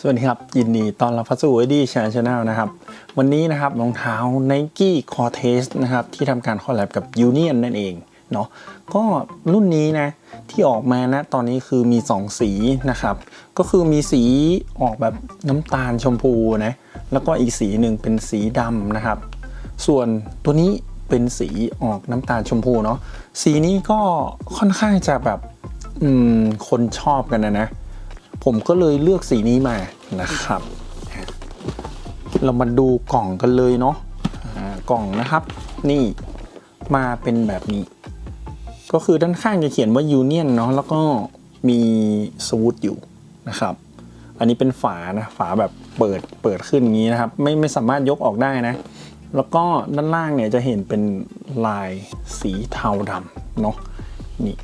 สวัสดีครับ ยินดีต้อนรับเข้าสู่ไอดีชาชาแนลนะครับ วันนี้นะครับรองเท้า Nike Cortez นะครับ ที่ทำการคอลแลบกับ Union นั่นเองเนาะก็รุ่นนี้นะที่ออกมานะตอนนี้คือมี 2 สีนะครับ ก็คือมีสีออกแบบน้ำตาลชมพูนะแล้วก็อีกสีหนึ่งเป็นสีดำนะครับ ส่วนตัวนี้เป็นสีออกน้ำตาลชมพูเนาะสีนี้ก็ค่อนข้างจะแบบคนชอบกันนะนะ ผมก็เลยเลือกสีนี้มานะครับ เรามาดูกล่องกันเลยเนาะกล่องนะครับ นี่มาเป็นแบบนี้ ก็คือด้านข้างจะเขียนว่า Union เนาะแล้วก็มีสวูดอยู่นะครับ อันนี้เป็นฝานะฝาแบบเปิดเปิดขึ้นอย่างนี้นะครับ ไม่ไม่สามารถยกออกได้นะ แล้วก็ด้านล่างเนี่ยจะเห็นเป็นลายสีเทาดำเนาะนี่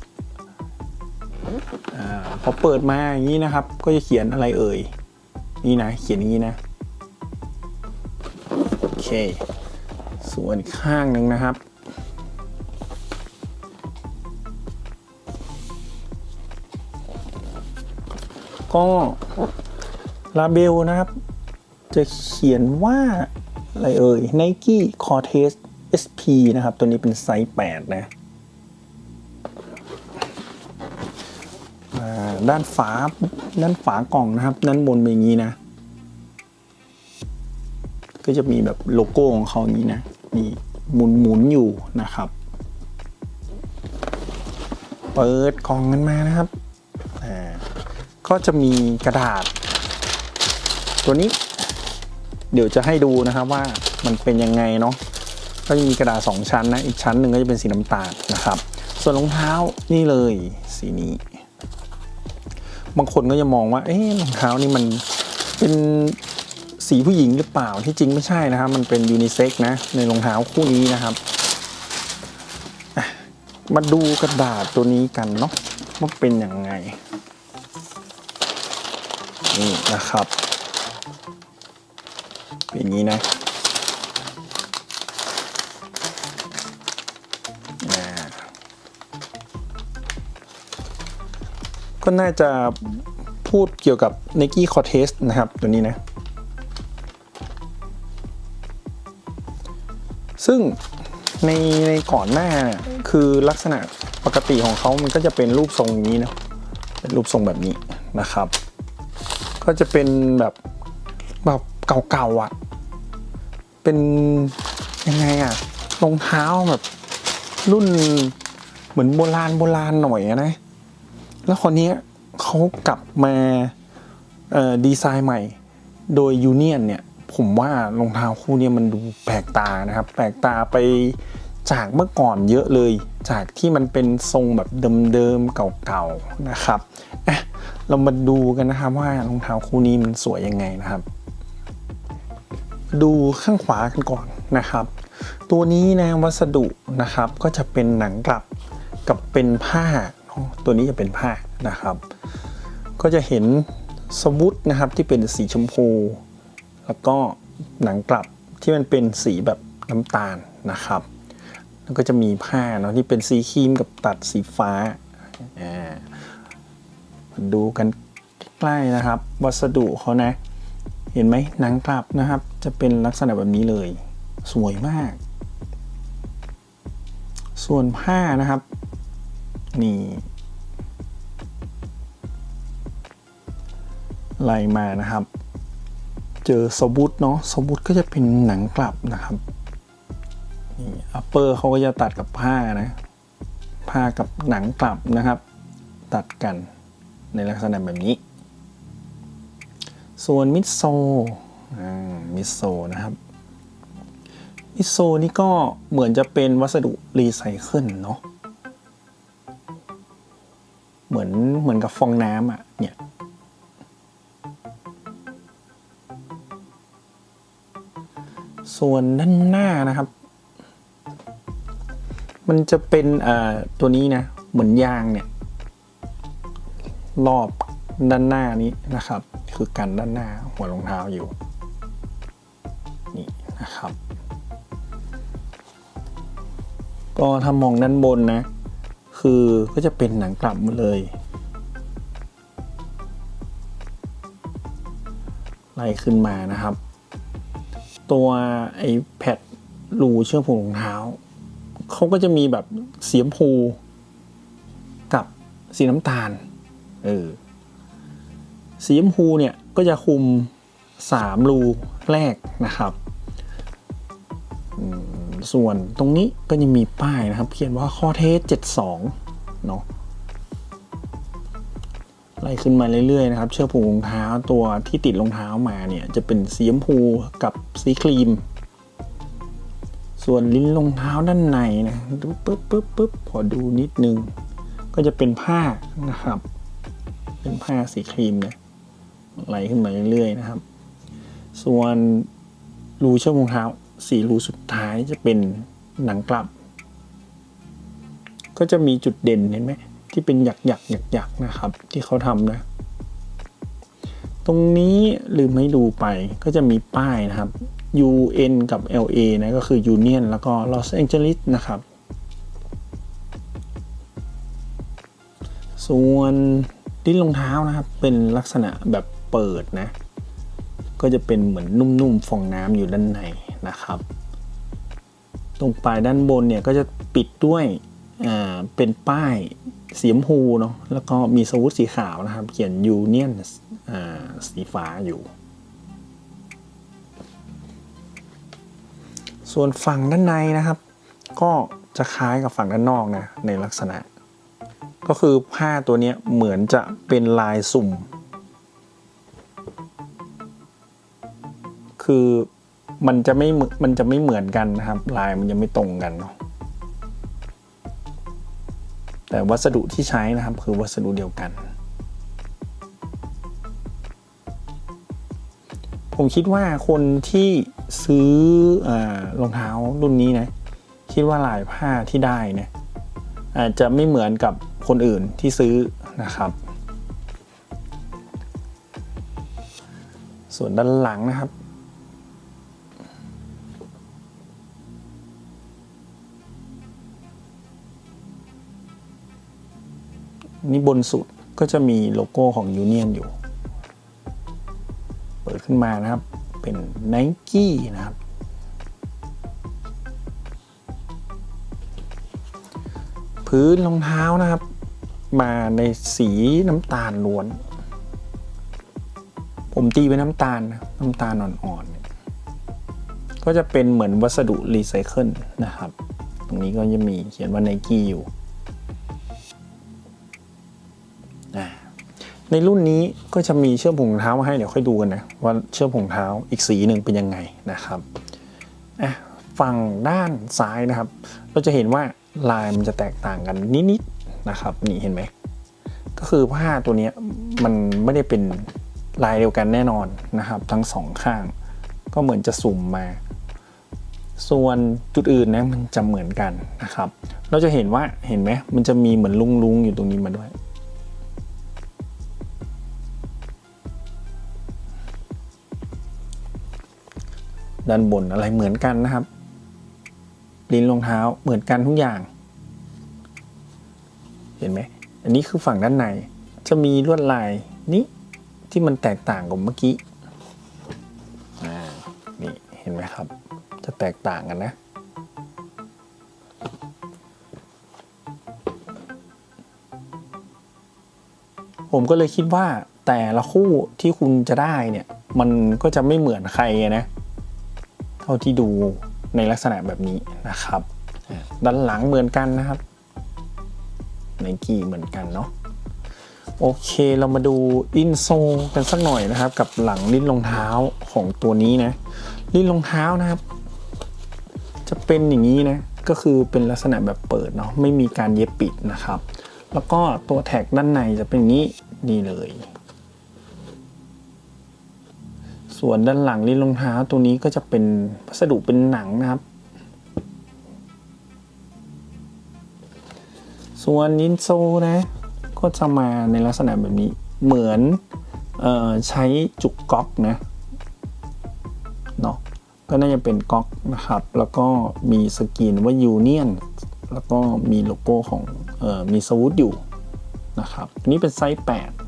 อพอเปิดมาอย่างนี้นะครับ ก็จะเขียนอะไรเอ่ย นี่นะ เขียนอย่างนี้นะ โอเค ส่วนอีกข้างหนึ่งนะครับ ก็ลาเบลนะครับ จะเขียนว่าอะไรเอ่ย Nike Cortez SP นะครับ ตัวนี้เป็นไซส์ 8 นะ ด้านฝาด้านฝากล่องนะครับ ด้านบนเป็นอย่างนี้นะ ก็จะมีแบบโลโก้ของเขาอย่างนี้นะมีหมุนหมุนอยู่นะครับ เปิดกล่องกันมานะครับอ่าก็จะมีกระดาษ ตัวนี้ เดี๋ยวจะให้ดูนะครับว่ามันเป็นยังไงเนาะก็จะมีกระดาษ 2 ชั้นนะ อีกชั้นหนึ่งก็จะเป็นสีน้ำตาลนะครับ ส่วนรองเท้านี่เลยสีนี้ บางคนก็จะมองว่าเอ๊ะรองเท้านี่มันเป็นสีผู้หญิงหรือเปล่าที่จริงไม่ใช่นะครับ มันเป็นยูนิเซ็กซ์นะในรองเท้าคู่นี้นะครับมาดูกระดาษตัวนี้กันเนาะว่าเป็นยังไงนี่นะครับ เป็นอย่างนี้นะ ก็น่าจะพูดเกี่ยวกับ Nike Cortez นะครับ ตัวนี้นะ ซึ่งในในก่อนหน้าคือลักษณะปกติของเขามันก็จะเป็นรูปทรงนี้เนาะเป็นรูปทรงแบบนี้นะครับ ก็จะเป็นแบบแบบเก่าๆอะ เป็นยังไงอะรองเท้าแบบรุ่นเหมือนโบราณโบราณหน่อยนะ แล้วคนนี้เขากลับมาดีไซน์ใหม่ โดยยูเนียนเนี่ยผมว่ารองเท้าคู่นี้มันดูแปลกตานะครับ แปลกตาไปจากเมื่อก่อนเยอะเลย จากที่มันเป็นทรงแบบเดิมๆเก่าๆนะครับเรามาดูกันนะครับว่ารองเท้าคู่นี้มันสวยยังไงนะครับ ดูข้างขวากันก่อนนะครับ ตัวนี้นะวัสดุนะครับก็จะเป็นหนังกลับกับเป็นผ้า ตัวนี้จะเป็นผ้านะครับ ก็จะเห็นสวุตนะครับที่เป็นสีชมพู แล้วก็หนังกลับที่มันเป็นสีแบบน้ำตาลนะครับแล้วก็จะมีผ้าเนาะที่เป็นสีครีมกับตัดสีฟ้าดูกันใกล้ๆนะครับ วัสดุเขานะ เห็นไหมหนังกลับนะครับ จะเป็นลักษณะแบบนี้เลย สวยมาก ส่วนผ้านะครับ นี่ไล่มานะครับ เจอสบุตเนาะสบุตก็จะเป็นหนังกลับนะครับนี่อัปเปอร์เขาก็จะตัดกับผ้านะ ผ้ากับหนังกลับนะครับ ตัดกันในลักษณะแบบนี้ ส่วนมิดโซมิดโซนะครับมิดโซนี่ก็เหมือนจะเป็นวัสดุรีไซเคิลเนาะ เหมือนเหมือนกับฟองน้ำอะเนี่ยส่วนด้านหน้านะครับ มันจะเป็นอ่าตัวนี้นะ เหมือนยางเนี่ย รอบด้านหน้านี้นะครับ คือกันด้านหน้าหัวรองเท้าอยู่ นี่นะครับ ก็ถ้ามองด้านบนนะ คือก็จะเป็นหนังกลับมดเลยไล่ขึ้นมานะครับ ตัวไอแพดรูเชื่อกผูกรองเท้าเขาก็จะมีแบบสีชมพูกับสีน้ำตาลเออสีชมพูเนี่ยก็จะคุมสามรูแรกนะครับ ส่วนตรงนี้ก็จะมีป้ายนะครับ เขียนว่าข้อเทส 72 เนาะไล่ขึ้นมาเรื่อยๆนะครับ เชือกผูกรองเท้าตัวที่ติดรองเท้ามาเนี่ยจะเป็นสีชมพูกับสีครีม ส่วนลิ้นรองเท้าด้านในนะดูปึ๊บปึ๊บปึ๊บขอดูนิดนึง ก็จะเป็นผ้านะครับ เป็นผ้าสีครีมเนี่ยไหลขึ้นมาเรื่อยๆนะครับ ส่วนรูเชือกรองเท้า สีรูสุดท้ายจะเป็นหนังกลับ ก็จะมีจุดเด่นเห็นไหมที่เป็นหยักหยักหยักหยักนะครับ ที่เขาทำนะ ตรงนี้ลืมให้ดูไปก็จะมีป้ายนะครับ UN กับ LA นะก็คือ Union แล้วก็ Los Angeles นะครับ ส่วนดิ้นรองเท้านะครับ เป็นลักษณะแบบเปิดนะ ก็จะเป็นเหมือนนุ่มๆฟองน้ำอยู่ด้านใน นะครับ ตรงปลายด้านบนเนี่ยก็จะปิดด้วยเป็นป้ายสีชมพูเนาะแล้วก็มีสวุธสีขาวนะครับ เขียน Union สีฟ้าอยู่ ส่วนฝั่งด้านในนะครับ ก็จะคล้ายกับฝั่งด้านนอกนะในลักษณะ ก็คือผ้าตัวนี้เหมือนจะเป็นลายสุ่ม คือ มันจะไม่มันจะไม่เหมือนกันนะครับ ลายมันจะไม่ตรงกันเนาะแต่วัสดุที่ใช้นะครับคือวัสดุเดียวกัน ผมคิดว่าคนที่ซื้ออรองเท้ารุ่นนี้นะ คิดว่าลายผ้าที่ได้เนี่ยอาจจะไม่เหมือนกับคนอื่นที่ซื้อนะครับ ส่วนด้านหลังนะครับ นี่บนสุดก็จะมีโลโก้ของ Union อยู่ เปิดขึ้นมานะครับ เป็น Nike นะครับ พื้นรองเท้านะครับ มาในสีน้ำตาลล้วน ผมตีเป็นน้ำตาลนะน้ำตาลอ่อนๆ ก็จะเป็นเหมือนวัสดุรีไซเคิลนะครับ ตรงนี้ก็จะมีเขียนว่า Nike อยู่ ในรุ่นนี้ก็จะมีเชือกผูกรองเท้ามาให้เดี๋ยวค่อยดูกันนะว่าเชือกผูกรองเท้าอีกสีหนึ่งเป็นยังไงนะครับอะฝั่งด้านซ้ายนะครับ เราจะเห็นว่าลายมันจะแตกต่างกันนิดๆนะครับนี่เห็นไหมก็คือผ้าตัวนี้มันไม่ได้เป็นลายเดียวกันแน่นอนนะครับ ทั้งสองข้าง ก็เหมือนจะสุ่มมา ส่วนจุดอื่นนะมันจะเหมือนกันนะครับ เราจะเห็นว่าเห็นไหมมันจะมีเหมือนลุงๆอยู่ตรงนี้มาด้วย ด้านบนอะไรเหมือนกันนะครับ ลิ้นรองเท้าเหมือนกันทุกอย่าง เห็นไหมอันนี้คือฝั่งด้านใน จะมีลวดลายนี้ที่มันแตกต่างกับเมื่อกี้นี่เห็นไหมครับ จะแตกต่างกันนะ ผมก็เลยคิดว่าแต่ละคู่ที่คุณจะได้เนี่ย มันก็จะไม่เหมือนใครนะ เท่าที่ดูในลักษณะแบบนี้นะครับอ่าด้านหลังเหมือนกันนะครับไนกี้เหมือนกันเนาะโอเคเรามาดูอินโซกันสักหน่อยนะครับ กับหลังลิ้นรองเท้าของตัวนี้นะลิ้นรองเท้านะครับ จะเป็นอย่างนี้นะก็คือเป็นลักษณะแบบเปิดเนาะไม่มีการเย็บปิดนะครับ แล้วก็ตัวแท็กด้านในจะเป็นอย่างนี้นี่เลย ส่วนด้านหลังลิ้นรองเท้าตัวนี้ก็จะเป็นวัสดุเป็นหนังนะครับ ส่วนอินโซนะก็จะมาในลักษณะแบบนี้เหมือนออใช้จุกก๊อกนะเนาะก็น่าจะเป็นก๊อกนะครับ แล้วก็มีสกรีนว่า Union แล้วก็มีโลโก้ของออมีสวูดอยู่นะครับนนี้เป็นไซส์8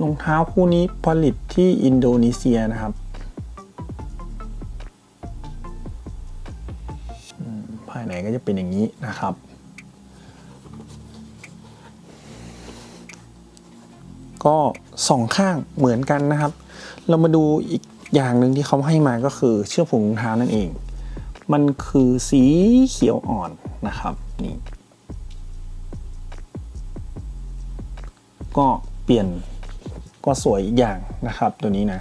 รองเท้าคู่นี้ผลิตที่อินโดนีเซียนะครับภายในก็จะเป็นอย่างนี้นะครับ ก็สองข้างเหมือนกันนะครับ เรามาดูอีกอย่างหนึ่งที่เขาให้มาก็คือเชือกผูกรองเท้านั่นเอง มันคือสีเขียวอ่อนนะครับนี่ก็เปลี่ยน ก็สวยอีกอย่างนะครับตัวนี้นะ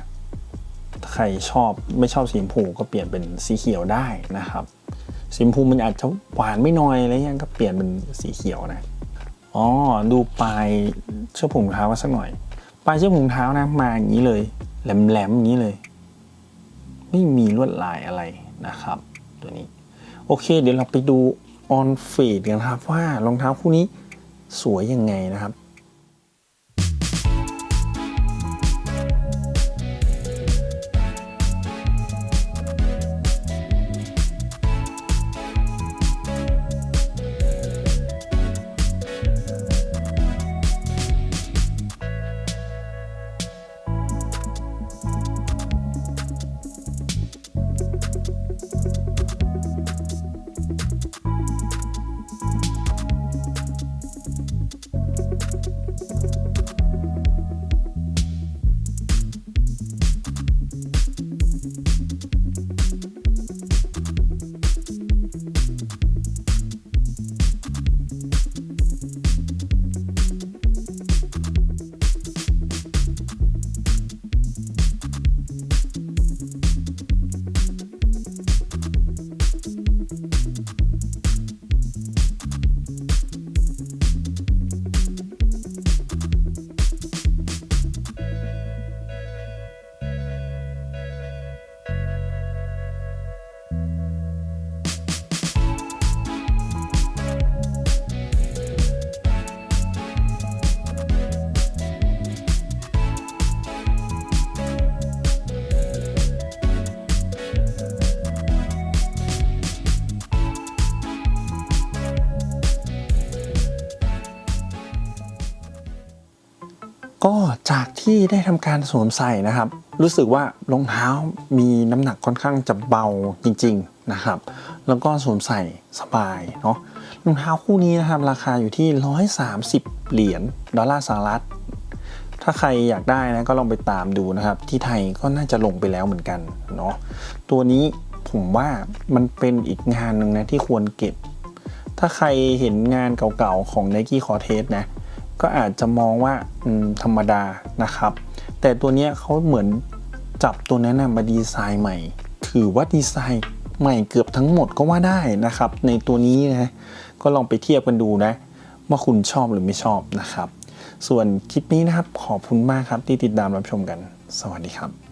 ใครชอบไม่ชอบสีชมพูก็เปลี่ยนเป็นสีเขียวได้นะครับสีชมพูมันอาจจะหวานไม่น้อยอะไรเงี้ยก็เปลี่ยนเป็นสีเขียวนะอ๋อดูปลายเชือกผูกเท้ากันสักหน่อย ปลายเชือกผูกเท้านะมาอย่างนี้เลยแหลมๆอย่างนี้เลย ไม่มีลวดลายอะไรนะครับ ตัวนี้ โอเค เดี๋ยวเราไปดูออนเฟดกันครับว่ารองเท้าคู่นี้สวยยังไงนะครับ ที่ได้ทำการสวมใส่นะครับ รู้สึกว่ารองเท้ามีน้ำหนักค่อนข้างจะเบาจริง ๆนะครับ แล้วก็สวมใส่สบายเนาะรองเท้าคู่นี้นะครับ ราคาอยู่ที่ 130 เหรียญดอลลาร์สหรัฐถ้าใครอยากได้นะก็ลองไปตามดูนะครับ ที่ไทยก็น่าจะลงไปแล้วเหมือนกันเนาะตัวนี้ผมว่ามันเป็นอีกงานหนึ่งนะที่ควรเก็บ ถ้าใครเห็นงานเก่าๆของ Nike Cortez นะ ก็อาจจะมองว่าธรรมดานะครับ แต่ตัวนี้เขาเหมือนจับตัวนั้นมาดีไซน์ใหม่ ถือว่าดีไซน์ใหม่เกือบทั้งหมดก็ว่าได้นะครับ ในตัวนี้นะก็ลองไปเทียบกันดูนะว่าคุณชอบหรือไม่ชอบนะครับ ส่วนคลิปนี้นะครับขอบคุณมากครับที่ติดตามรับชมกัน สวัสดีครับ